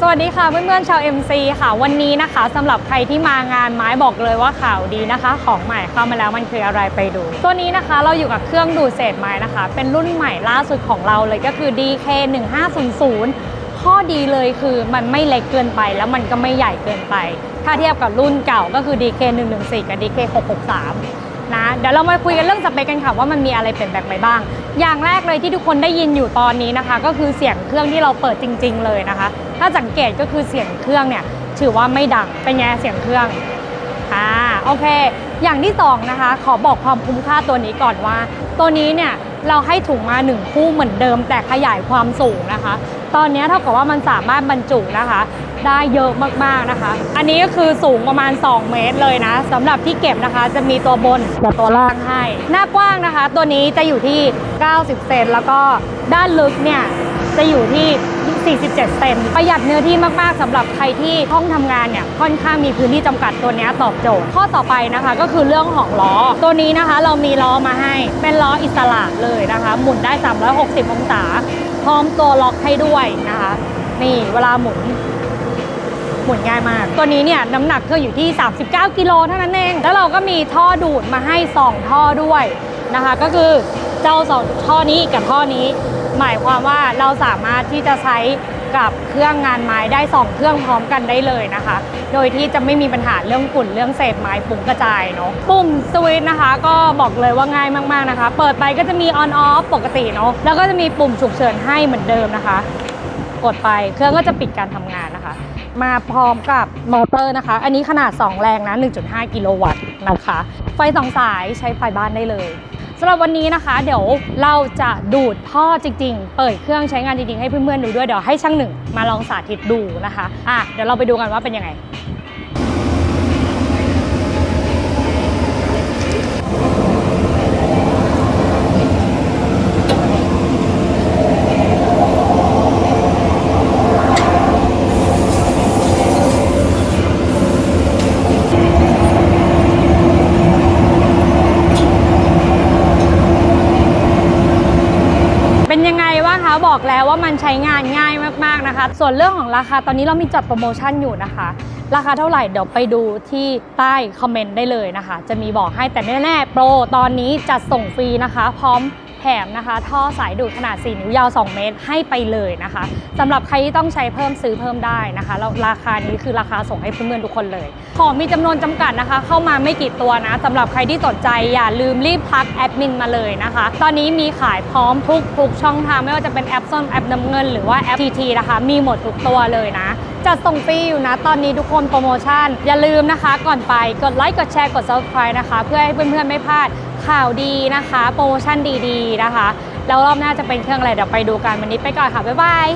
สวัสดีค่ะเพื่อนๆชาว MC ค่ะ วันนี้นะคะสำหรับใครที่มางานไม้บอกเลยว่าข่าวดีนะคะ ของใหม่เข้ามาแล้วมันคืออะไรไปดู ตัวนี้นะคะเราอยู่กับเครื่องดูดเศษไม้นะคะ เป็นรุ่นใหม่ล่าสุดของเราเลยก็คือ DK 1500ข้อดีเลยคือมันไม่เล็กเกินไปแล้วมันก็ไม่ใหญ่เกินไป ถ้าเทียบกับรุ่นเก่าก็คือ DK 114กับ DK 663 นะ เดี๋ยวเรามาคุยกันเรื่องสเปคกันค่ะว่ามันมีอะไรเปลี่ยนแปลงไปบ้าง อย่างแรกเลยที่ทุกคนได้ยินอยู่ตอนนี้นะคะ ก็คือเสียงเครื่องที่เราเปิดจริง ๆ เลยนะคะ ถ้าสังเกตก็คือเสียงเครื่องเนี่ยถือว่าไม่ดังเป็นไงเสียงเครื่องอ่าโอเค อย่างที่สองนะคะขอบอกความคุ้มค่าตัวนี้ก่อนว่า ตัวนี้เนี่ย เราให้ถุงมาหนึ่งคู่เหมือนเดิม แต่ขยายความสูงนะคะ ตอนนี้เท่ากับว่ามันสามารถบรรจุนะคะ ได้เยอะมากๆนะคะ อันนี้ก็คือสูงประมาณ 2 เมตรเลยนะสำหรับที่เก็บนะคะ จะมีตัวบนกับตัวล่างให้หน้ากว้างนะคะ ตัวนี้จะอยู่ที่ 90 เซนแล้วก็ด้านลึกเนี่ยจะอยู่ที่ 47 เซนประหยัดเนื้อที่มากๆสำหรับใครที่ห้องทำงานเนี่ยค่อนข้างมีพื้นที่จำกัดตัวนี้ตอบโจทย์ ข้อต่อไปนะคะก็คือเรื่องของล้อ ตัวนี้นะคะเรามีล้อมาให้เป็นล้ออิสระเลยนะคะ หมุนได้ 360 องศา พร้อมตัวล็อกให้ด้วยนะคะ นี่เวลาหมุนหมุนง่ายมาก ตัวนี้เนี่ยน้ำหนักเครื่ออยู่ที่ 39 กิโลเท่านั้นเอง แล้วเราก็มีท่อดูดมาให้ 2 ท่อด้วยนะคะ ก็คือเจ้าสองท่อนี้กับท่อนี้ หมายความว่าเราสามารถที่จะใช้กับเครื่องงานไม้ได้ 2 เครื่องพร้อมกันได้เลยนะคะ โดยที่จะไม่มีปัญหาเรื่องฝุ่นเรื่องเศษไม้ฟุ้งกระจายเนาะปุ่มสวิตช์นะคะ ก็บอกเลยว่าง่ายมากๆนะคะ เปิดไปก็จะมี on off ปกติเนาะแล้วก็จะมีปุ่มฉุกเฉินให้เหมือนเดิมนะคะ กดไปเครื่องก็จะปิดการทำงานนะคะ มาพร้อมกับมอเตอร์นะคะ อันนี้ขนาด 2 แรงนะ 1.5 กิโลวัตต์นะคะ ไฟสองสายใช้ไฟบ้านได้เลย สำหรับวันนี้นะคะ เดี๋ยวเราจะดูดท่อจริง ๆ เปิดเครื่องใช้งานจริงๆให้เพื่อนๆดูด้วยเดี๋ยวให้ช่างหนึ่งมาลองสาธิตดูนะคะอะเดี๋ยวเราไปดูกันว่าเป็นยังไง เป็นยังไงบ้างคะบอกแล้วว่ามันใช้งานง่ายมากๆนะคะ ส่วนเรื่องของราคาตอนนี้เรามีจัดโปรโมชั่นอยู่นะคะ ราคาเท่าไหร่เดี๋ยวไปดูที่ใต้คอมเมนต์ได้เลยนะคะ จะมีบอกให้แต่แน่ๆโปรตอนนี้จัดส่งฟรีนะคะ พร้อม มนะคะ ท่อสายดูดขนาด 4 นิ้วยาว 2 เมตรให้ไปเลยนะคะสำหรับใครที่ต้องใช้เพิ่มซื้อเพิ่มได้นะคะแล้วราคานี้คือราคาส่งให้เพื่อนๆทุกคนเลย ของมีจำนวนจำกัดนะคะ เข้ามาไม่กี่ตัวนะสำหรับใครที่สนใจอย่าลืมรีบทักแอดมินมาเลยนะคะ ตอนนี้มีขายพร้อมทุกทุกช่องทางไม่ว่าจะเป็นแอปส้มแอปน้ำเงิน หรือว่าแอป TT นะคะ มีหมดทุกตัวเลยนะจัดส่งฟรีอยู่นะ ตอนนี้ทุกคนโปรโมชั่น อย่าลืมนะคะ ก่อนไปกดไลค์กดแชร์กด subscribe นะคะ เพื่อให้เพื่อนๆไม่พลาด ข่าวดีนะคะ โปรโมชั่นดีๆนะคะ แล้วรอบหน้าจะเป็นเครื่องอะไรเดี๋ยวไปดูกันวันนี้ไปก่อนค่ะ บ๊ายบาย